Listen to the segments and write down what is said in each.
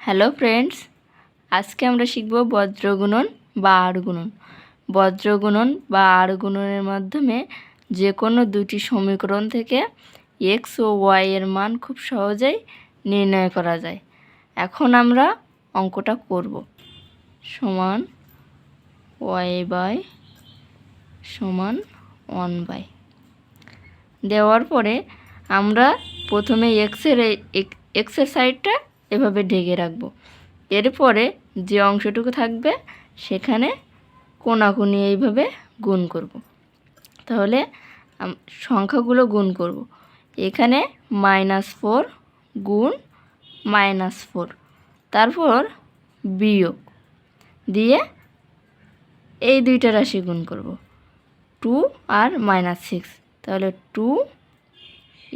Hello friends, আজকে আমরা শিখব বজ্রগুণন বা আড়গুণন বজ্রগুণন বা আড়গুণনের মাধ্যমে যে কোনো দুটি সমীকরণ থেকে এক্স ও ওয়াই এর মান খুব সহজেই নির্ণয় করা যায়। এখন আমরা অঙ্কটা করব। সমান ওয়াই বাই সমান ওয়ান বাই দেওয়ার পরে আমরা প্রথমে এক্সের এক্সের সাইডটা এভাবে ঢেকে রাখব। এরপরে যে অংশটুকু থাকবে, সেখানে কোনাকুনি এইভাবে গুণ করব। তাহলে সংখ্যাগুলো গুণ করব। এখানে মাইনাস ফোর গুণ মাইনাস ফোর। তারপর বিয়োগ দিয়ে এই দুইটা রাশি গুণ করব। টু আর মাইনাস সিক্স। তাহলে টু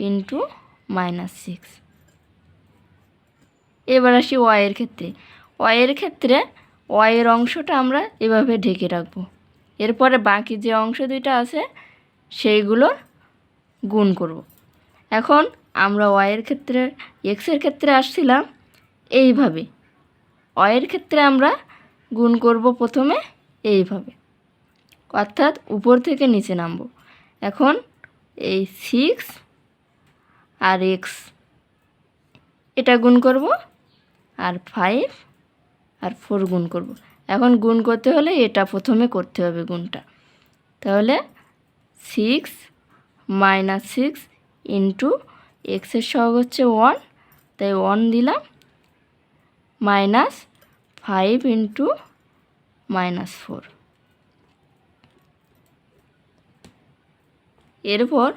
ইন্টু মাইনাস সিক্স। এবার আসি ওয়াইয়ের ক্ষেত্রে। ওয়াইয়ের ক্ষেত্রে ওয়াইয়ের অংশটা আমরা এভাবে ঢেকে রাখব। এরপরে বাকি যে অংশ দুইটা আছে, সেইগুলো গুণ করব। এখন আমরা ওয়াইয়ের ক্ষেত্রে এক্সের ক্ষেত্রে আসছিলাম এইভাবে। ওয়াইয়ের ক্ষেত্রে আমরা গুণ করব প্রথমে এইভাবে। অর্থাৎ উপর থেকে নিচে নামবো। এখন এই সিক্স আর এক্স এটা গুণ করব আর ফাইভ আর ফোর গুণ করব। এখন গুণ করতে হলে এটা প্রথমে করতে হবে গুণটা। তাহলে সিক্স মাইনাস সিক্স ইন্টু এক্সের সহগ হচ্ছে ওয়ান তাই ওয়ান দিলাম minus five into minus four এরপর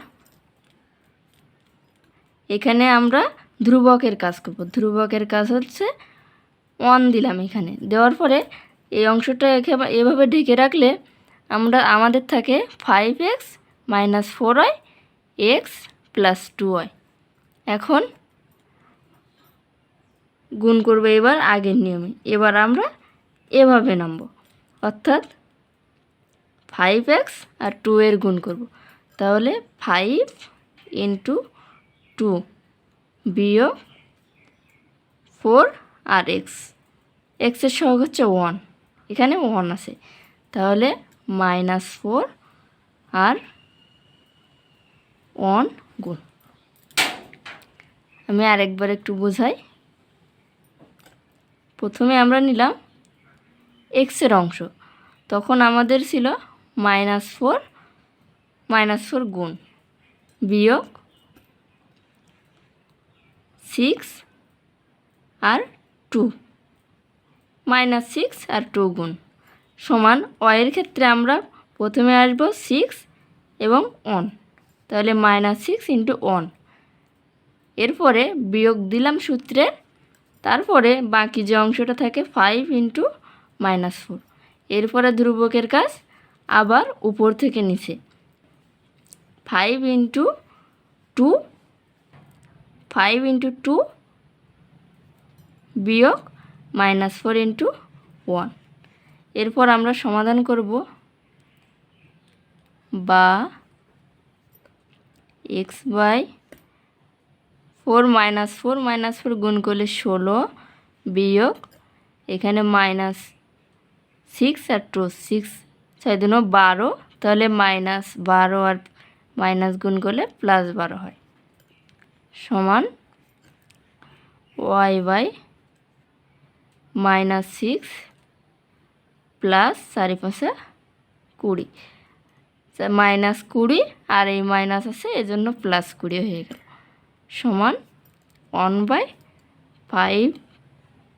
এখানে আমরা ধ্রুবকের কাজ করব। ধ্রুবকের কাজ হচ্ছে ওয়ান দিলাম এখানে। দেওয়ার পরে এই অংশটা এভাবে ঢেকে রাখলে আমরা আমাদের থাকে five X minus four Y X plus two Y এখন গুণ করব এবার আগের নিয়মে। এবার আমরা এভাবে নামবো। অর্থাৎ ফাইভ এক্স আর টু এর গুণ করব। তাহলে ফাইভ ইন্টু টু বিয়োগ ফোর আর এক্স। এক্সের সহগ হচ্ছে ওয়ান। এখানে ওয়ান আছে। তাহলে মাইনাস ফোর আর ওয়ান গুণ। আমি আরেকবার একটু বোঝাই। প্রথমে আমরা নিলাম এক্সের অংশ। তখন আমাদের ছিল মাইনাস ফোর মাইনাস ফোর গুণ। বিয়োগ সিক্স আর টু। মাইনাস সিক্স আর টু গুণ। সমান ওয়ের ক্ষেত্রে আমরা প্রথমে আসব সিক্স এবং ওয়ান। তাহলে মাইনাস সিক্স ইন্টু ওয়ান। এরপরে বিয়োগ দিলাম সূত্রে, তারপরে বাকি যে অংশটা থাকে ফাইভ ইন্টু মাইনাস ফোর। এরপরে ধ্রুবকের কাজ আবার উপর থেকে নিচে। Five into two five into two বিয়োগ মাইনাস ফোর ইন্টু ওয়ান এরপর আমরা সমাধান করব বা X by four minus four minus four গুণ করলে ষোলো বিয়োগ এখানে মাইনাস সিক্স আর টু সিক্স ছয় দুনো বারো, তাহলে মাইনাস বারো আর মাইনাস গুণ করলে প্লাস বারো হয়। সমান Y by minus six plus চারি পাশে কুড়ি। মাইনাস কুড়ি আর এই মাইনাস আছে, এজন্য প্লাস কুড়ি হয়ে গেল। সমান ওয়ান বাই ফাইভ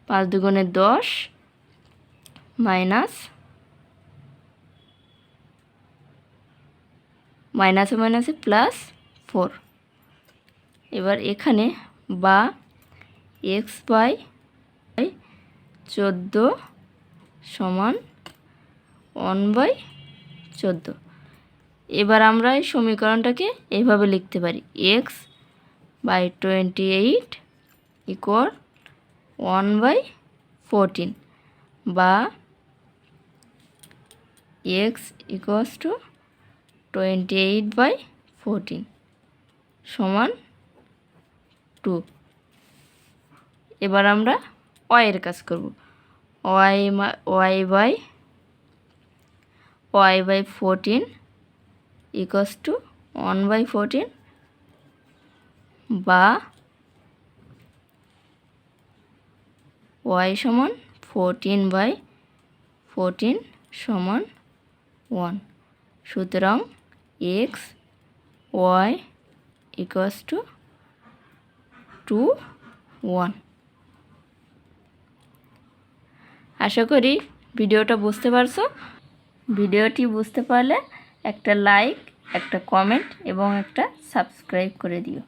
পাঁচ দুগুণে দশ মাইনাস মাইনাসে মাইনাসে প্লাস ফোর। এবার এখানে বা এক্স বাই চোদ্দ সমান ওয়ান বাই চোদ্দ। এবার আমরা এই সমীকরণটাকে এইভাবে লিখতে পারি। X by twenty eight equal one by fourteen বা X equals to twenty eight by fourteen সমান টু এবার আমরা ওয়াইয়ের কাজ করব। Y Y by Y by fourteen equals to one by fourteen বা ওয়াই সমান ফোরটিন বাই ফোরটিন সমান ওয়ান সুতরাং X Y equals to two one. আশা করি ভিডিওটা বুঝতে পারছ। ভিডিওটি বুঝতে পারলে একটা লাইক, একটা কমেন্ট এবং একটা সাবস্ক্রাইব করে দিও।